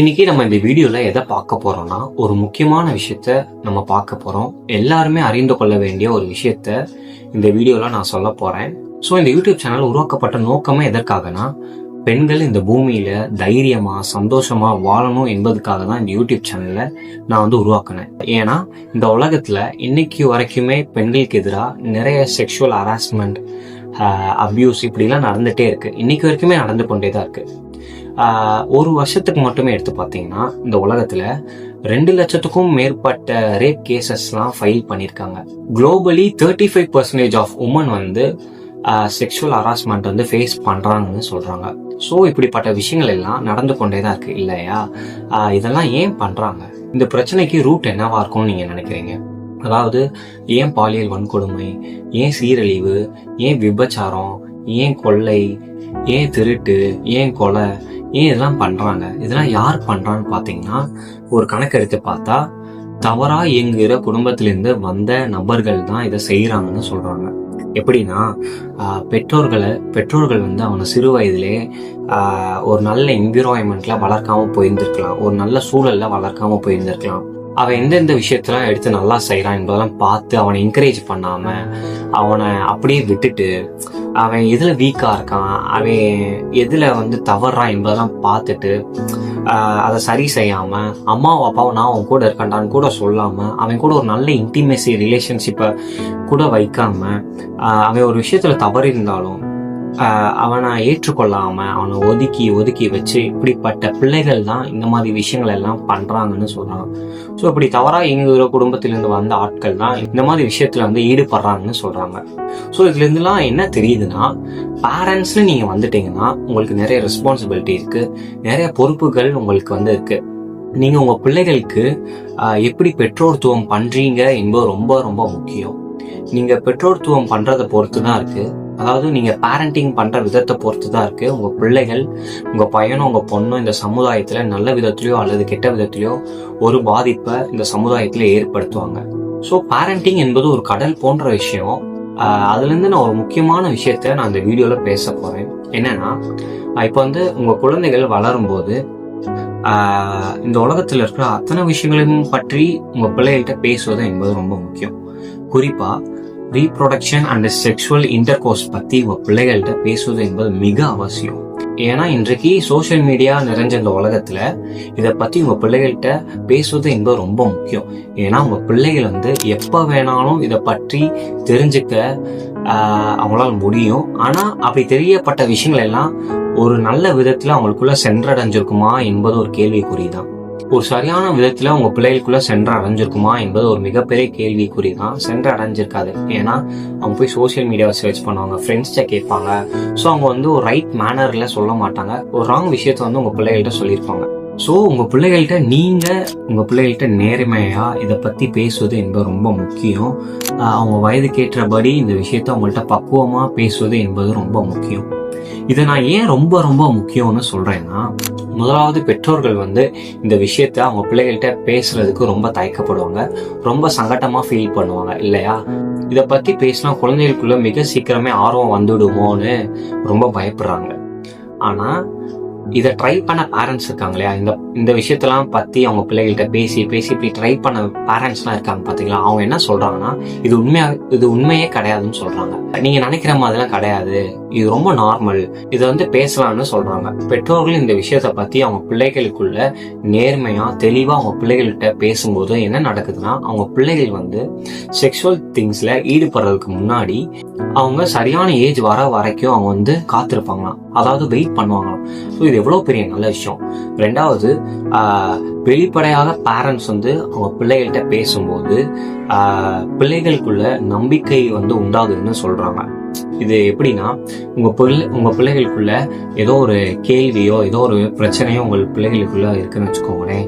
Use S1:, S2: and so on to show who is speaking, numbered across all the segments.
S1: இன்னைக்கு நம்ம இந்த வீடியோல எதை பார்க்க போறோம்னா ஒரு முக்கியமான விஷயத்த நம்ம பார்க்க போறோம். எல்லாருமே அறிந்து கொள்ள வேண்டிய ஒரு விஷயத்த இந்த வீடியோல நான் சொல்ல போறேன். ஸோ இந்த யூடியூப் சேனல் உருவாக்கப்பட்ட நோக்கமே எதற்காகனா பெண்கள் இந்த பூமியில தைரியமா சந்தோஷமா வாழணும் என்பதுக்காக தான் இந்த யூடியூப் சேனல்ல நான் வந்து உருவாக்கினேன். ஏன்னா இந்த உலகத்துல இன்னைக்கு வரைக்குமே பெண்களுக்கு எதிராக நிறைய செக்ஷுவல் ஹராஸ்மெண்ட் அப்யூஸ் இப்படிலாம் நடந்துட்டே இருக்கு. இன்னைக்கு வரைக்குமே நடந்து கொண்டே தான் இருக்கு. ஒரு வருஷத்துக்கு மட்டுமே எடுத்து பார்த்தீங்கன்னா இந்த உலகத்தில் ரெண்டு லட்சத்துக்கும் மேற்பட்ட ரேப் கேசஸ்லாம் ஃபைல் பண்ணியிருக்காங்க. Globally thirty five percentage of women வந்து செக்ஷுவல் ஹராஸ்மெண்ட் வந்து ஃபேஸ் பண்ணுறாங்கன்னு சொல்கிறாங்க ஸோ இப்படிப்பட்ட விஷயங்கள் எல்லாம் நடந்து கொண்டே தான் இருக்குது இல்லையா? இதெல்லாம் ஏன் பண்ணுறாங்க இந்த பிரச்சனைக்கு ரூட் என்னவா இருக்கும்னு நீங்கள் நினைக்கிறீங்க? அதாவது ஏன் பாலியல் வன்கொடுமை ஏன் சீரழிவு ஏன் விபச்சாரம் ஏன் கொள்ளை? ஏன் திருட்டு? ஏன் கொலை? ஏன் இதெல்லாம் பண்ணுறாங்க இதெல்லாம் யார் பண்ணுறான்னு பார்த்தீங்கன்னா ஒரு கணக்கெடுத்து பார்த்தா தவறாக இயங்குகிற குடும்பத்திலேருந்து வந்த நபர்கள் தான் இதை செய்கிறாங்கன்னு சொல்கிறாங்க எப்படின்னா பெற்றோர்களை பெற்றோர்கள் வந்து அவனை சிறு வயதிலே ஒரு நல்ல என்விரான்மெண்ட்ல வளர்க்காம போயிருந்திருக்கலாம். ஒரு நல்ல சூழல்ல வளர்க்காம போயிருந்திருக்கலாம். அவன் எந்தெந்த விஷயத்தெல்லாம் எடுத்து நல்லா செய்கிறான் என்பதெல்லாம் பார்த்து அவனை என்கரேஜ் பண்ணாமல் அவனை அப்படியே விட்டுட்டு அவன் எதில் வீக்காக இருக்கான் அவன் எதில் வந்து தவறான் என்பதெல்லாம் பார்த்துட்டு அதை சரி செய்யாமல் அம்மாவும் அப்பாவும் நான் அவன் கூட இருக்கண்டான்னு கூட சொல்லாமல் அவன் கூட ஒரு நல்ல இன்டிமேசி ரிலேஷன்ஷிப்பை கூட வைக்காமல் அவன் ஒரு விஷயத்தில் தவறு இருந்தாலும் அவனை ஏற்றுக்கொள்ளாம அவனை ஒதுக்கி ஒதுக்கி வச்சு இப்படிப்பட்ட பிள்ளைகள் தான் இந்த மாதிரி விஷயங்கள் எல்லாம் பண்றாங்கன்னு சொல்றாங்க. ஸோ இப்படி தவறாக இயங்குகிற குடும்பத்திலிருந்து வந்த ஆட்கள் தான் இந்த மாதிரி விஷயத்துல வந்து ஈடுபடுறாங்கன்னு சொல்றாங்க. ஸோ இதுல இருந்துலாம் என்ன தெரியுதுன்னா பேரண்ட்ஸ்னு நீங்க வந்துட்டீங்கன்னா உங்களுக்கு நிறைய ரெஸ்பான்சிபிலிட்டி இருக்கு நிறைய பொறுப்புகள் உங்களுக்கு வந்து இருக்கு. நீங்க உங்க பிள்ளைகளுக்கு எப்படி பெற்றோர்த்துவம் பண்றீங்க என்பது ரொம்ப ரொம்ப முக்கியம். நீங்க பெற்றோர்த்துவம் பண்றதை பொறுத்து தான் இருக்கு. அதாவது நீங்க பேரண்டிங் பண்ற விதத்தை பொறுத்து தான் இருக்கு. உங்க பிள்ளைகள் உங்க பையனும் உங்க பொண்ணும் இந்த சமுதாயத்துல நல்ல விதத்திலயோ அல்லது கெட்ட விதத்திலயோ ஒரு பாதிப்பை இந்த சமுதாயத்துல ஏற்படுத்துவாங்க. ஸோ பேரண்டிங் என்பது ஒரு கடல் போன்ற விஷயம். அதுலேருந்து நான் ஒரு முக்கியமான விஷயத்த நான் இந்த வீடியோவில் பேச போகிறேன் என்னன்னா இப்போ வந்து உங்கள் குழந்தைகள் வளரும்போது இந்த உலகத்தில் இருக்கிற அத்தனை விஷயங்களையும் பற்றி உங்கள் பிள்ளைகள்கிட்ட பேசுவது என்பது ரொம்ப முக்கியம். குறிப்பாக ரீப்ரொடக்ஷன் அண்ட் செக்ஷுவல் இன்டர்கோர்ஸ் பத்தி உங்க பிள்ளைகள்கிட்ட பேசுவது என்பது மிக அவசியம். ஏன்னா இன்றைக்கு சோஷியல் மீடியா நிறைஞ்ச இந்த உலகத்துல இதை பத்தி உங்க பிள்ளைகள்கிட்ட பேசுவது என்பது ரொம்ப முக்கியம். ஏன்னா உங்க பிள்ளைகள் வந்து எப்ப வேணாலும் இதை பற்றி தெரிஞ்சுக்க அவங்களால் அவங்களால முடியும். ஆனா அப்படி தெரியப்பட்ட விஷயங்கள் எல்லாம் ஒரு நல்ல விதத்துல அவங்களுக்குள்ள சென்றடைஞ்சிருக்குமா என்பது ஒரு கேள்விக்குறி தான் ஒரு சரியான விதத்தில் உங்க பிள்ளைகளுக்குள்ள சென்று அடைஞ்சிருக்குமா என்பது ஒரு மிகப்பெரிய கேள்விக்குறி தான் சென்று அடைஞ்சிருக்காது. ஏன்னா அவங்க போய் சோஷியல் மீடியாவை சர்ச் பண்ணுவாங்க ஃப்ரெண்ட்ஸ்ட கேட்பாங்க. ஸோ அவங்க வந்து ஒரு ரைட் மேனர்ல சொல்ல மாட்டாங்க. ஒரு ராங் விஷயத்த வந்து உங்க பிள்ளைகள்கிட்ட சொல்லியிருப்பாங்க. ஸோ உங்க பிள்ளைகள்கிட்ட நீங்க உங்க பிள்ளைகள்கிட்ட நேர்மையா இதை பத்தி பேசுவது என்பது ரொம்ப முக்கியம். அவங்க அவங்க வயதுக்கேற்றபடி இந்த விஷயத்த அவங்கள்ட்ட பக்குவமா பேசுவது என்பது ரொம்ப முக்கியம். இதை நான் ஏன் ரொம்ப ரொம்ப முக்கியம்னு சொல்றேன்னா முதலாவது பெற்றோர்கள் வந்து இந்த விஷயத்த அவங்க பிள்ளைகள்கிட்ட பேசுறதுக்கு ரொம்ப தயக்கப்படுவாங்க. ரொம்ப சங்கட்டமா ஃபீல் பண்ணுவாங்க இல்லையா? இதை பத்தி பேசினா குழந்தைகளுக்குள்ள மிக சீக்கிரமே ஆர்வம் வந்துடுமோன்னு ரொம்ப பயப்படுறாங்க. ஆனா இதை ட்ரை பண்ண பேரண்ட்ஸ் இருக்காங்க இல்லையா? இந்த இந்த விஷயத்தெல்லாம் பற்றி அவங்க பிள்ளைகள்கிட்ட பேசி பேசி இப்படி ட்ரை பண்ண பேரண்ட்ஸ்லாம் இருக்காங்க பார்த்தீங்களா அவங்க என்ன சொல்கிறாங்கன்னா இது உண்மையாக இது உண்மையே கிடையாதுன்னு சொல்கிறாங்க நீங்கள் நினைக்கிற மாதிரிலாம் கிடையாது. இது ரொம்ப நார்மல் இதை வந்து பேசலாம்னு சொல்கிறாங்க பெற்றோர்கள் இந்த விஷயத்த பற்றி அவங்க பிள்ளைகளுக்குள்ள நேர்மையாக தெளிவாக அவங்க பிள்ளைகள்கிட்ட பேசும்போது என்ன நடக்குதுன்னா அவங்க பிள்ளைகள் வந்து செக்ஷுவல் திங்ஸில் ஈடுபடுறதுக்கு முன்னாடி அவங்க சரியான ஏஜ் வர வரைக்கும் அவங்க வந்து காத்திருப்பாங்களாம். அதாவது வெயிட் பண்ணுவாங்களாம். ஸோ இது எவ்வளோ பெரிய நல்ல விஷயம். ரெண்டாவது வெளிப்படையாக பேரண்ட்ஸ் வந்து அவங்க பிள்ளைகள்கிட்ட பேசும்போது பிள்ளைகளுக்குள்ள நம்பிக்கை வந்து உண்டாகுதுன்னு சொல்றாங்க. இது எப்படின்னா உங்க பிள்ளை உங்க பிள்ளைகளுக்குள்ள ஏதோ ஒரு கேள்வியோ ஏதோ ஒரு பிரச்சனையோ உங்கள் பிள்ளைகளுக்குள்ள இருக்குன்னு வச்சுக்கோங்களேன்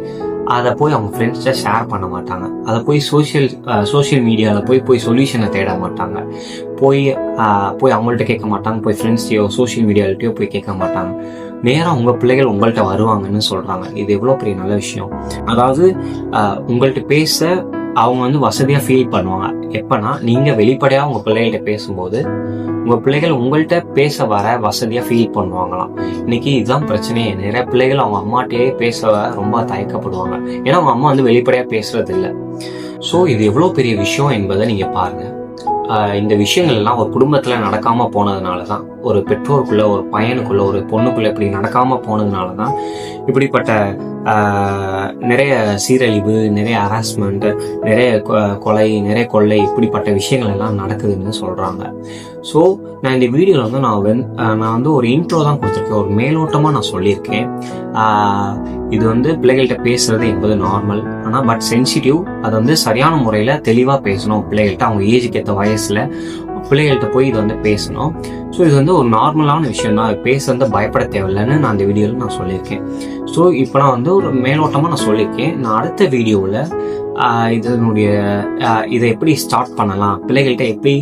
S1: அதை போய் அவங்க ஃப்ரெண்ட்ஸ்கிட்ட ஷேர் பண்ண மாட்டாங்க. அதை போய் சோஷியல் சோஷியல் மீடியாவில் போய் போய் சொல்யூஷனை தேட மாட்டாங்க. போய் போய் அவங்கள்ட்ட கேட்க மாட்டாங்க. போய் ஃப்ரெண்ட்ஸ்டையோ சோஷியல் மீடியாவிட்டையோ போய் கேட்க மாட்டாங்க. நேராக உங்கள் பிள்ளைகள் உங்கள்கிட்ட வருவாங்கன்னு சொல்கிறாங்க இது எவ்வளோ பெரிய நல்ல விஷயம். அதாவது உங்கள்கிட்ட பேச அவங்க வந்து வசதியாக ஃபீல் பண்ணுவாங்க. எப்போனா நீங்கள் வெளிப்படையாக உங்கள் பிள்ளைகள்கிட்ட பேசும்போது உங்கள் பிள்ளைகள் உங்கள்கிட்ட பேச வர வசதியாக ஃபீல் பண்ணுவாங்களாம். இன்னைக்கு இதுதான் பிரச்சனையே. நிறைய பிள்ளைகள் அவங்க அம்மாட்டையே பேச ரொம்ப தயக்கப்படுவாங்க. ஏன்னா அவங்க அம்மா வந்து வெளிப்படையாக பேசுறது இல்லை ஸோ இது எவ்வளோ பெரிய விஷயம் என்பதை நீங்கள் பாருங்கள் இந்த விஷயங்கள் எல்லாம் ஒரு குடும்பத்தில் நடக்காமல் போனதுனால தான் ஒரு பெற்றோருக்குள்ள ஒரு பையனுக்குள்ள ஒரு பொண்ணுக்குள்ள இப்படி நடக்காமல் போனதுனால தான் இப்படிப்பட்ட நிறைய சீரழிவு நிறைய ஹராஸ்மெண்ட் நிறைய கொ- கொலை நிறைய கொள்ளை இப்படிப்பட்ட விஷயங்கள் எல்லாம் நடக்குதுன்னு சொல்கிறாங்க ஸோ நான் இந்த வீடியோவில் வந்து நான் வென் நான் வந்து ஒரு இன்ட்ரோ தான் கொடுத்துருக்கேன். ஒரு மேலோட்டமாக நான் சொல்லியிருக்கேன். இது வந்து பிள்ளைகள்கிட்ட பேசுறது என்பது நார்மல் ஆனால் பட் சென்சிட்டிவ் அது வந்து சரியான முறையில் தெளிவாக பேசணும். பிள்ளைகள்கிட்ட அவங்க ஏஜுக்கு ஏற்ற வயசில் பிள்ளைகள்கிட்ட போய் இது வந்து பேசணும். ஸோ இது வந்து ஒரு நார்மலான விஷயம் தான் பேச வந்து பயப்பட தேவையில்லைன்னு நான் அந்த வீடியோவில் நான் சொல்லியிருக்கேன். ஸோ இப்போ நான் வந்து ஒரு மேலோட்டமாக நான் சொல்லியிருக்கேன். நான் அடுத்த வீடியோவில் இதனுடைய இதை எப்படி ஸ்டார்ட் பண்ணலாம் பிள்ளைகள்கிட்ட எப்படி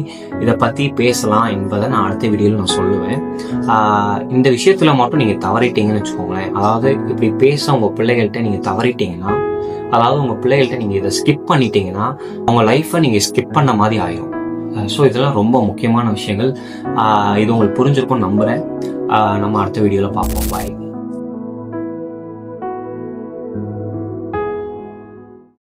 S1: இதை பற்றி பேசலாம் என்பதை நான் அடுத்த வீடியோவில் நான் சொல்லுவேன். இந்த விஷயத்தில் மட்டும் நீங்கள் தவறிட்டீங்கன்னு வச்சுக்கோங்களேன். அதாவது இப்படி பேச உங்கள் பிள்ளைகள்கிட்ட நீங்கள் தவறிட்டீங்கன்னா அதாவது உங்கள் பிள்ளைகள்கிட்ட நீங்கள் இதை ஸ்கிப் பண்ணிட்டீங்கன்னா உங்கள் லைஃப்பை நீங்கள் ஸ்கிப் பண்ண மாதிரி ஆயிரும். ஸோ இதெல்லாம் ரொம்ப முக்கியமான விஷயங்கள். இது உங்களுக்கு புரிஞ்சிருக்கும்னு நம்புகிறேன் நம்ம அடுத்த வீடியோவில் பார்ப்போம். பாய்